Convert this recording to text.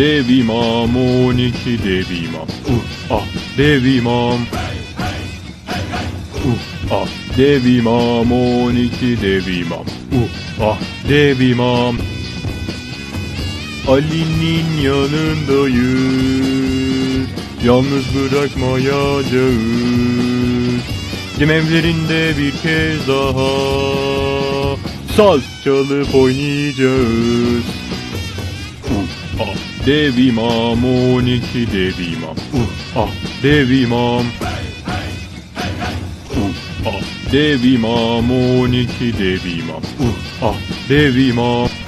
dev imam 12 dev imam. Uh ah dev imam. Uh ah dev imam 12 dev imam. Uh ah dev imam. Ali'nin yanındayız. Yalnız bırakmayacağız. Cemevlerinde bir kez daha saz çalıp oynayacağız. Uh, ah, dev imam 12 dev imam. Uh, ah, dev imam. Uh, ah, dev imam 12 dev imam. Uh, ah, dev imam.